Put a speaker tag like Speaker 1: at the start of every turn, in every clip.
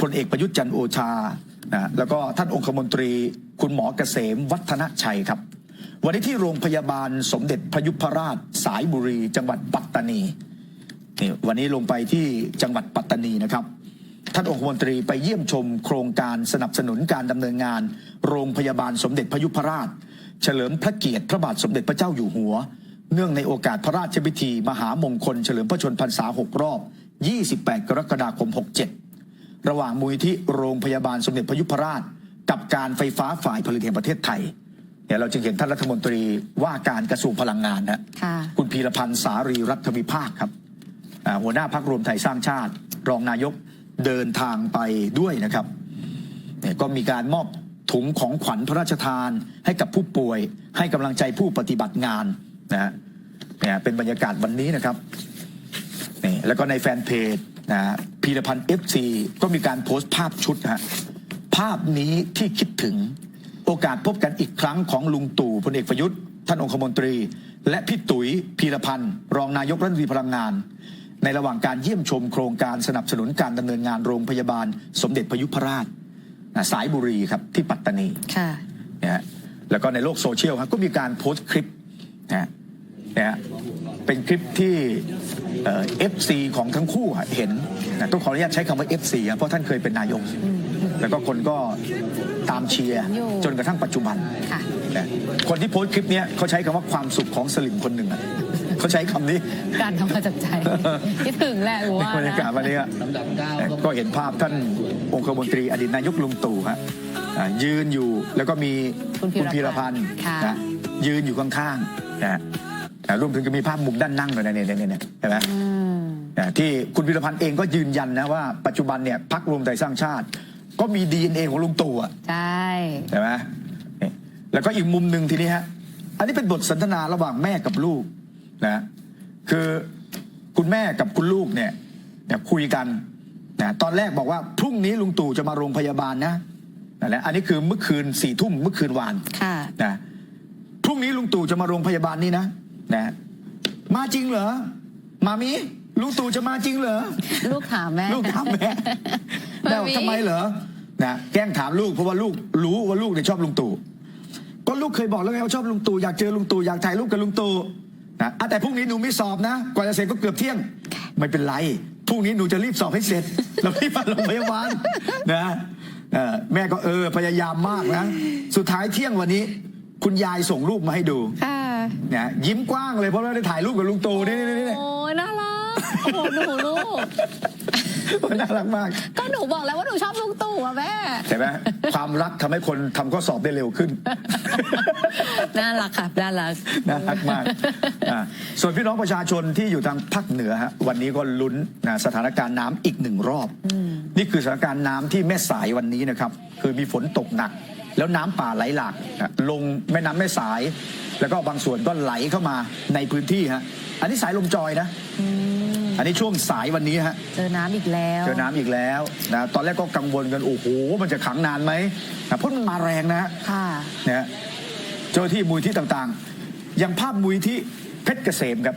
Speaker 1: พลเอกประยุทธ์จันโอชานะแล้วก็ท่านองคมนตรีคุณหมอเกษมวัฒนชัยครับ วันนี้ที่โรงพยาบาลสมเด็จพระยุพราชสายบุรี จังหวัดปัตตานีนี่วันนี้ลงไปที่จังหวัดปัตตานีนะครับ ท่านองคมนตรีไปเยี่ยมชมโครงการสนับสนุนการดำเนินงาน โรงพยาบาลสมเด็จพระยุพราช เฉลิมพระเกียรติพระบาทสมเด็จพระเจ้าอยู่หัว เนื่องในโอกาสพระราชพิธี มหามงคล เฉลิมพระชนพรรษา6รอบ 28 กรกฎาคม 67 ระหว่างมูลที่โรงพยาบาลสมเด็จพระยุพราช กับการไฟฟ้าฝ่ายผลิตแห่งประเทศไทยเนี่ยเราจึงเห็นท่านรัฐมนตรีว่าการกระทรวงพลังงานนะ
Speaker 2: ค่ะ
Speaker 1: คุณพีรพันธ์สารีรัฐวิภาคครับอ่าหัวหน้าพักรวมไทยสร้างชาติ รองนายกเดินทางไปด้วยนะครับเนี่ยก็มีการมอบถุงของขวัญพระราชทาน ให้กับผู้ป่วย ให้กำลังใจผู้ปฏิบัติงานนะฮะเนี่ยเป็นบรรยากาศวันนี้นะครับนี่แล้วก็ในแฟนเพจ นะฮะพีรพันธ์เอฟซีก็มีการโพสต์ภาพชุดนะฮะภาพนี้ที่คิดถึงโอกาสพบกันอีกครั้งของลุงตู่พลเอกประยุทธ์ท่านองคมนตรี และพี่ตุ๋ยพีรพันธ์รองนายกรัฐมนตรีพลังงาน ในระหว่างการเยี่ยมชมโครงการสนับสนุนการดำเนินงานโรงพยาบาล สมเด็จพระยุพราชนะสายบุรีครับที่ปัตตานี
Speaker 2: ค่ะ
Speaker 1: นะฮะแล้วก็ในโลกโซเชียลครับก็มีการโพสต์คลิปนะฮะ นะฮะเป็นคลิปที่เอฟซีของทั้งคู่อะเห็นนะต้องขออนุญาตใช้คำว่า FC อะเพราะท่านเคยเป็นนายก แล้วก็คนก็ตามเชียร์
Speaker 2: อยู่
Speaker 1: จนกระทั่งปัจจุบัน
Speaker 2: ค่ะ
Speaker 1: นะคนที่โพสต์คลิปเนี้ยเขาใช้คำว่าความสุขของสลิมคนหนึ่งอะเขาใช้คำนี้
Speaker 2: การทำมาจากใจคิดถึงแหละหรือว่า
Speaker 1: บรรยากาศวันนี้อะ
Speaker 3: ลำดับเก้าครับ
Speaker 1: ก็เห็นภาพท่านองคมนตรีอดีตนายกลุงตู่ฮะอ่ายืนอยู่แล้วก็มี
Speaker 2: คุณพีรพันธ์
Speaker 1: พีรพันธ์
Speaker 2: ค่ะ
Speaker 1: นะยืนอยู่ข้างๆนะ อ่ารวมถึงจะมีภาพมุมด้านนั่งด้วยนะเนี่ยเนี่ยเนี่ยเห็นไหม
Speaker 2: อืม
Speaker 1: นะที่คุณพีรพันธ์เองก็ยืนยันนะว่าปัจจุบันเนี่ยพักรวมไทยสร้างชาติ ก็มี DNA ของลุงตู่อะ
Speaker 2: ใช่
Speaker 1: ใช่ไหมนี่แล้วก็อีกมุมหนึ่งทีนี้ฮะอันนี้เป็นบทสนทนาระหว่างแม่กับลูกนะคือคุณแม่กับคุณลูกเนี่ยเนี่ยคุยกันนะตอนแรกบอกว่าพรุ่งนี้ลุงตู่จะมาโรงพยาบาลนะนั่นแหละอันนี้คือเมื่อคืนสี่ทุ่มเมื่อคืนวาน
Speaker 2: ค่ะ
Speaker 1: นะพรุ่งนี้ลุงตู่จะมาโรงพยาบาลนี่นะ นะมาจริงเหรอ มามีลุงตู่จะมาจริงเหรอ
Speaker 2: ลูกถามแม่
Speaker 1: ลูกถามแม่แม่บอกทำไมเหรอนะแกล้งถามลูกเพราะว่าลูกรู้ว่าลูกเนี่ยชอบลุงตู่ก็ลูกเคยบอกแล้วไงว่าชอบลุงตู่อยากเจอลุงตู่อยากถ่ายรูปกับลุงตู่นะอะแต่พรุ่งนี้หนูไม่สอบนะกว่าจะเสร็จก็เกือบเที่ยง ไม่เป็นไรพรุ่งนี้หนูจะรีบสอบให้เสร็จแล้วรีบมาโรงพยาบาลนะเออแม่ก็เออพยายามมากนะ สุดท้ายเที่ยงวันนี้ คุณยายส่งรูปมาให้ดู
Speaker 2: ค่ะ
Speaker 1: เนี่ยยิ้มกว้างเลยเพราะว่าได้ถ่ายรูปกับลุงตู่นี่นี่นี่
Speaker 2: โอ้ยน่ารักโอ้โหหนูลูก
Speaker 1: น่ารักมาก
Speaker 2: ก็หนูบอกแล้วว่าหนูชอบลุงตู่อะแม่
Speaker 1: ใช่ไหมความรักทำให้คนทำข้อสอบได้เร็วขึ้น
Speaker 2: น่ารักค่ะ น่ารัก
Speaker 1: น่ารักมากอะส่วนพี่น้องประชาชนที่อยู่ทางภาคเหนือฮะวันนี้ก็ลุ้นนะสถานการณ์น้ำอีกหนึ่งรอบ นี่คือสถานการณ์น้ำที่แม่สายวันนี้นะครับ คือมีฝนตกหนัก แล้วน้ำป่าไหลหลากนะลงแม่น้ำแม่สาย แล้วก็บางส่วนก็ไหลเข้ามาในพื้นที่ฮะอันนี้สายลมจอยนะอันนี้ช่วงสายวันนี้ฮะ
Speaker 2: เจอน้ำอีกแล้ว
Speaker 1: เจอน้ำอีกแล้วนะตอนแรกก็กังวลกัน โอ้โห มันจะขังนานไหมนะเพราะมันมาแรงนะ
Speaker 2: ค่ะ
Speaker 1: นะฮะเจ้าหน้าที่มูลที่ต่างๆ อย่างภาพมูลที่เพชรเกษมครับ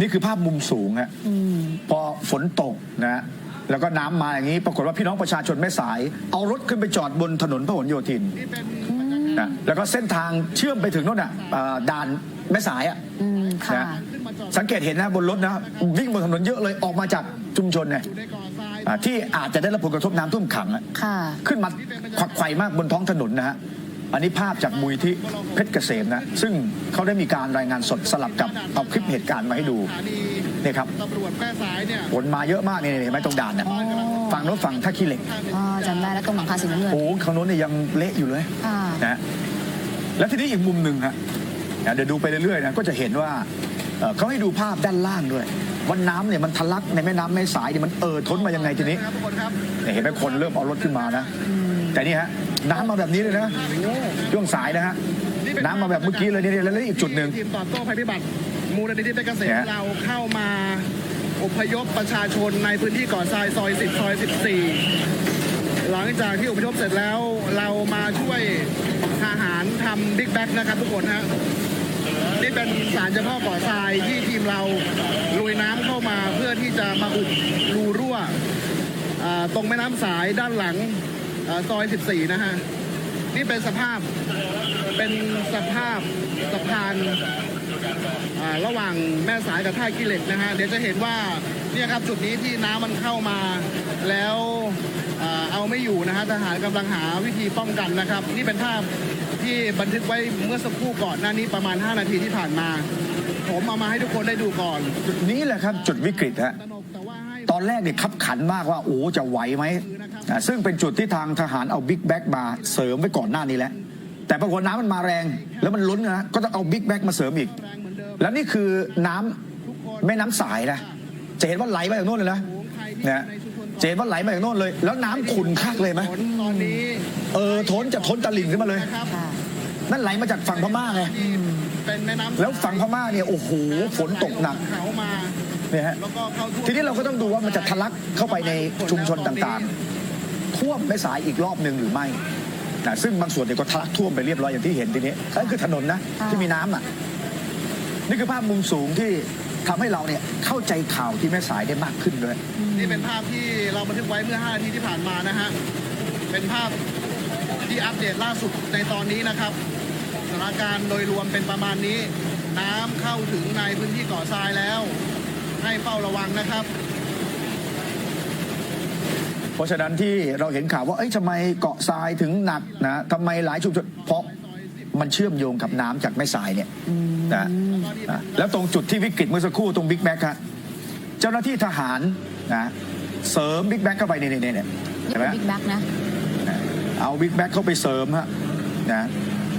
Speaker 1: นี่คือภาพมุมสูงฮะ
Speaker 2: อืม
Speaker 1: พอฝนตกนะฮะแล้วก็น้ำมาอย่างนี้ ปรากฏว่าพี่น้องประชาชนแม่สาย เอารถขึ้นไปจอดบนถนนพหลโยธิน นะแล้วก็เส้นทางเชื่อมไปถึงโน่นอะเอ่อด่านแม่สายอะ
Speaker 2: อืมค่ะ
Speaker 1: นะสังเกตเห็นนะบนรถนะวิ่งบนถนนเยอะเลยออกมาจากชุมชนเนี่ยอ่าที่อาจจะได้รับผลกระทบน้ำท่วมขังอะ
Speaker 2: ค่ะ
Speaker 1: ขึ้นมาขวักไขว่มากบนท้องถนนนะฮะ อันนี้ภาพจากมูลที่เพชรเกษมนะ ซึ่งเขาได้มีการรายงานสดสลับกับเอาคลิปเหตุการณ์มาให้ดู นี่ครับ
Speaker 4: ตำรวจแม่สายเนี่ย
Speaker 1: ฝนมาเยอะมากนี่เห็นไหมตรงด่านน่ะ ฝั่งโน้นฝั่งท่าขี้เหล็ก
Speaker 2: อ๋อจำได้แล้วตรงหลังคาสีน้ำเงิน
Speaker 1: โอ้โหข้างโน้นเนี่ยยังเละอยู่เลย
Speaker 2: ค่ะ
Speaker 1: นะฮะแล้วทีนี้อีกมุมหนึ่งฮะนะเดี๋ยวดูไปเรื่อยๆนะก็จะเห็นว่าเอ่อเขาให้ดูภาพด้านล่างด้วยว่าน้ำเนี่ยมันทะลักในแม่น้ำแม่สายเนี่ยมันเอ่อท้นมายังไงทีนี้
Speaker 4: ครับทุกคนครับ
Speaker 1: เนี่ยเห็นไหมคนเริ่มเอารถขึ้นมานะ แต่นี่ฮะน้ำมาแบบนี้เลยนะช่วงสายนะฮะน้ำมาแบบเมื่อกี้เลยนี่แล้วแล้วอีกจุดหนึ่ง
Speaker 4: ทีมตอบโต้ภัยพิบัติมูลนิธิเพชรเกษม
Speaker 1: เนี่ย
Speaker 4: เราเข้ามา อพยพประชาชนในพื้นที่ก่อทรายซอย 10 ซอย 14 หลังจากที่อพยพเสร็จแล้วเรามาช่วยทหารทำบิ๊กแบ็กนะครับทุกคนฮะนี่เป็นสารเฉพาะก่อทรายที่ทีมเราลุยน้ำเข้ามาเพื่อที่จะมาอุดรูรั่วตรงแม่น้ำสายด้านหลังซอย 14 นะฮะ นี่เป็นสภาพเป็นสภาพสะพาน อ่าระหว่างแม่สายกับท่ากิเหล็กนะฮะเดี๋ยวจะเห็นว่าเนี่ยครับจุดนี้ที่น้ำมันเข้ามาแล้วอ่าเอาไม่อยู่นะฮะทหารกำลังหาวิธีป้องกันนะครับ นี่เป็นภาพที่บันทึกไว้เมื่อสักครู่ก่อนหน้านี้ประมาณ 5 นาทีที่ผ่านมา ผมเอามาให้ทุกคนได้ดูก่อน
Speaker 1: จุดนี้แหละครับจุดวิกฤตฮะ
Speaker 4: ตนกแต่ว่าให้
Speaker 1: ตอนแรกเนี่ยขับขันมากว่า โอ้จะไหวไหมอ่าซึ่งเป็นจุดที่ทางทหารเอาบิ๊กแบ็กมาเสริมไว้ก่อนหน้านี้แล้ว แต่ปรากฏน้ำมันมาแรง แล้วมันล้นนะก็ต้องเอาบิ๊กแบ็กมาเสริมอีก
Speaker 4: แล้
Speaker 1: วนี่คือน้ำแม่น้ำสายนะจะเห็นว่าไหลมาจากโน่นเลยนะเนี่ยจะเห็นว่าไหลมาจากโน่นเลย แล้วน้ำขุ่นคักเลยไหม
Speaker 4: ตอนนี้
Speaker 1: เออทนจะทนตะลิ่งขึ้นมาเลย
Speaker 4: นั่
Speaker 1: นไหลมาจากฝั่งพม่าไง
Speaker 4: แล้
Speaker 1: วฝั่งพม่าเนี่ยโอ้โหฝนตกหนัก
Speaker 4: เนี่
Speaker 1: ยฮะทีนี้เราก็ต้องดูว่ามันจะทะลักเข้าไปในชุมชนต่างๆ ท่วมแม่สายอีกรอบหนึ่งหรือไม่ นะซึ่งบางส่วนเนี่ยก็ทะลักท่วมไปเรียบร้อยอย่างที่เห็นทีนี้นั่นคือถนนนะ
Speaker 2: ค่ะ
Speaker 1: ที่มีน้ำอะนี่คือภาพมุมสูงที่ทำให้เราเนี่ยเข้าใจข่าวที่แม่สายได้มากขึ้นด้วย
Speaker 4: นี่เป็นภาพที่เราบันทึกไว้เมื่อ5นาทีที่ผ่านมานะฮะ เป็นภาพที่อัปเดตล่าสุดในตอนนี้นะครับสถานการณ์โดยรวมเป็นประมาณนี้ น้ำเข้าถึงในพื้นที่เกาะทรายแล้ว ให้เฝ้าระวังนะครับ
Speaker 1: เพราะฉะนั้นที่เราเห็นข่าวว่าเอ้ยทำไมเกาะทรายถึงหนักนะทำไมหลายชุมชนเพราะมันเชื่อมโยงกับน้ำจากแม่สายเนี่ยนะนะแล้วตรงจุดที่วิกฤตเมื่อสักครู่ตรงบิ๊กแบ็กฮะเจ้าหน้าที่ทหารนะเสริมบิ๊กแบ็กเข้าไปเนี่ยเนี่ยเนี่ย
Speaker 2: นี่
Speaker 1: เห็นไหม
Speaker 2: เป็นบิ๊กแบ็กนะ
Speaker 1: นะเอาบิ๊กแบ็กเข้าไปเสริมฮะนะ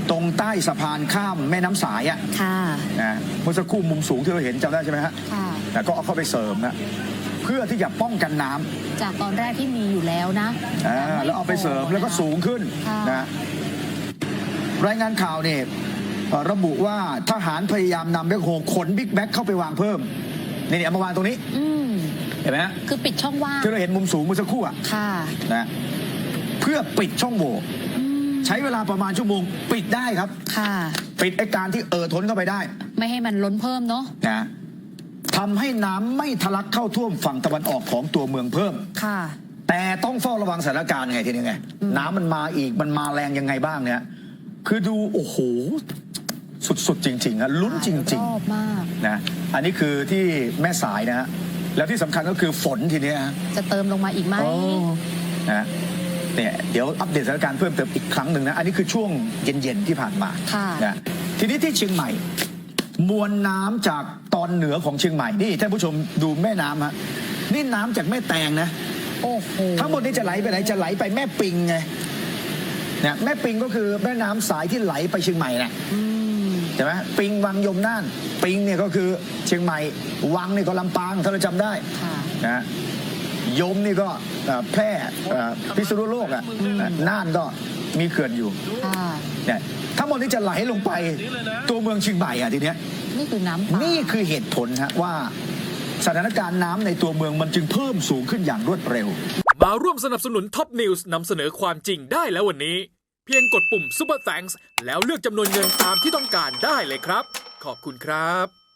Speaker 1: ตรงใต้สะพานข้ามแม่น้ำสายอะ
Speaker 2: ค่ะ
Speaker 1: นะเมื่อสักครู่มุมสูงที่เราเห็นจำได้ใช่ไหมฮะ
Speaker 2: ค่ะ
Speaker 1: นะก็เอาเข้าไปเสริมนะเพื่อที่จะป้องกันน้ำ
Speaker 2: จากตอนแรกที่มีอยู่แล้วนะ
Speaker 1: อ่า
Speaker 2: ต่ม่
Speaker 1: แล้วเอาไปเสริมแล้วก็สูงขึ้น
Speaker 2: ค่ะ
Speaker 1: นะ รายงานข่าวเนี่ยเอ่อระบุว่าทหารพยายามนำแบ็คโฮขนบิ๊กแบ็คเข้าไปวางเพิ่ม นี่เนี่ยเอามาวางตรงนี้
Speaker 2: อืม
Speaker 1: เห็นไหมฮะ
Speaker 2: คือปิดช่องว่าง
Speaker 1: ที่เราเห็นมุมสูงเมื่อสักครู่อะ
Speaker 2: ค่ะ
Speaker 1: นะเพื่อปิดช่องโหว่
Speaker 2: อืม
Speaker 1: ใช้เวลาประมาณชั่วโมง ปิดได้ครับ
Speaker 2: ค่ะ
Speaker 1: ปิดไอการที่เอ่อท้นเข้าไปได้
Speaker 2: ไม่ให้มันล้นเพิ่มเนาะ
Speaker 1: นะ ทำให้น้ำไม่ทะลักเข้าท่วมฝั่งตะวันออกของตัวเมืองเพิ่ม
Speaker 2: ค่ะ
Speaker 1: แต่ต้องเฝ้าระวังสถานการณ์ไงทีนี้ไง น้ำมันมาอีกมันมาแรงยังไงบ้างเนี่ย คือดูโอ้โห สุดๆ จริงๆนะลุ้นจริง
Speaker 2: รอบมาก
Speaker 1: ๆนะอันนี้คือที่แม่สายนะฮะแล้วที่สำคัญก็คือฝนทีเนี้ยฮะ
Speaker 2: จะเติมลงมาอีกไหม
Speaker 1: โอ้นะเนี่ยเดี๋ยวอัปเดตสถานการณ์เพิ่มเติมอีกครั้งหนึ่งนะ อันนี้คือช่วงเย็น ๆ ที่ผ่านมา
Speaker 2: ค่ะ
Speaker 1: นะทีนี้ที่เชียงใหม่ มวลน้ำจากตอนเหนือของเชียงใหม่นี่ท่านผู้ชมดูแม่น้ำฮะนี่น้ำจากแม่แตงนะ
Speaker 2: โอ้โห
Speaker 1: ทั้งหมดนี้จะไหลไปไหนจะไหลไปแม่ปิงไงเนี่ยแม่ปิงก็คือแม่น้ำสายที่ไหลไปเชียงใหม่น่ะ
Speaker 2: อืม
Speaker 1: ใช่ไหมปิงวังยมน่าน ปิงเนี่ยก็คือเชียงใหม่ วังนี่ก็ลำปางถ้าเราจำได้
Speaker 2: ค่ะ
Speaker 1: นะยมนี่ก็เอ่อแพร่เอ่อพิษณุโลกอะนะน่านก็มีเขื่อนอยู่
Speaker 2: ค่ะ
Speaker 1: เนี่ย ทั้งหมดนี้จะไหลลงไปตัวเมืองเชียงใหม่อะทีเนี้ย
Speaker 2: นี่คือน้ำป่า
Speaker 1: นี่คือเหตุผลฮะว่าสถานการณ์น้ำในตัวเมืองมันจึงเพิ่มสูงขึ้นอย่างรวดเร็ว
Speaker 3: มาร่วมสนับสนุนท็อปนิวส์นำเสนอความจริงได้แล้ววันนี้ เพียงกดปุ่ม Super Thanks แล้วเลือกจำนวนเงินตามที่ต้องการได้เลยครับ ขอบคุณครับ